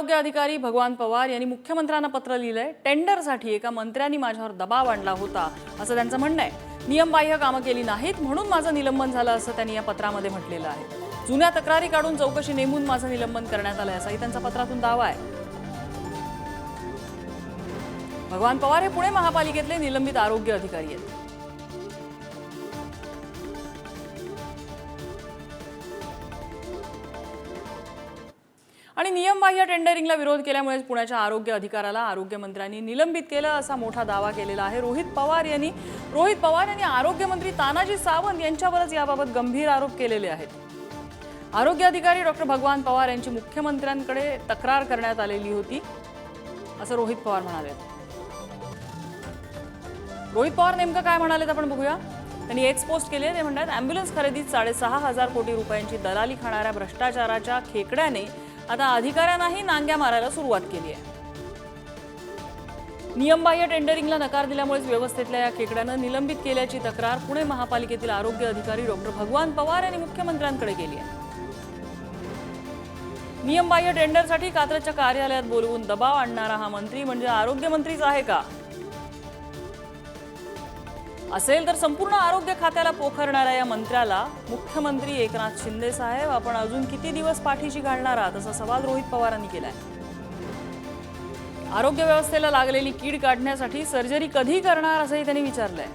आरोग्य अधिकारी भगवान पवार यांनी मुख्यमंत्र्यांना पत्र लिहिलंय टेंडरसाठी एका मंत्र्यांनी माझ्यावर दबाव आणला होता असं त्यांचं म्हणणं आहे. नियमबाह्य कामं केली नाहीत म्हणून माझं निलंबन झालं असं त्यांनी या पत्रामध्ये म्हटलेलं आहे. जुन्या तक्रारी काढून चौकशी नेमून माझं निलंबन करण्यात आलंय असाही त्यांचा पत्रातून दावा आहे. भगवान पवार हे पुणे महापालिकेतले निलंबित आरोग्य अधिकारी आहेत. आणि नियमबाह्य टेंडरिंगला विरोध केल्यामुळे पुण्याच्या आरोग्य अधिकाऱ्याला आरोग्यमंत्र्यांनी निलंबित केलं असा मोठा दावा केलेला आहे. रोहित पवार यांनी रोहित पवार यांनी आरोग्यमंत्री तानाजी सावंत यांच्यावरच याबाबत गंभीर आरोप केलेले आहेत. आरोग्य अधिकारी डॉक्टर भगवान पवार यांची मुख्यमंत्र्यांकडे तक्रार करण्यात आलेली होती असं रोहित पवार म्हणाले. रोहित पवार नेमकं काय म्हणालेत आपण बघूया. त्यांनी एक्स पोस्ट केली आहे. ते म्हणतात अँब्युलन्स खरेदीत साडेसहा हजार कोटी रुपयांची दलाली खाणाऱ्या भ्रष्टाचाराच्या खेकड्याने आता अधिकाऱ्यांनाही नांग्या मारायला सुरुवात केली आहे. नियमबाह्य टेंडरिंगला नकार दिल्यामुळेच व्यवस्थेतल्या या खेकड्यानं निलंबित केल्याची तक्रार पुणे महापालिकेतील आरोग्य अधिकारी डॉक्टर भगवान पवार यांनी मुख्यमंत्र्यांकडे केली आहे. नियमबाह्य टेंडरसाठी कात्रच्या कार्यालयात बोलवून दबाव आणणारा हा मंत्री म्हणजे आरोग्यमंत्रीच आहे का? असेल तर संपूर्ण आरोग्य खात्याला पोखरणाऱ्या या मंत्र्याला. मुख्यमंत्री एकनाथ शिंदे साहेब आपण अजून किती दिवस पाठीशी घालणार आहात? असा सवाल रोहित पवारांनी केलाय. आरोग्य व्यवस्थेला लागलेली कीड काढण्यासाठी सर्जरी कधी करणार असंही त्यांनी विचारलंय.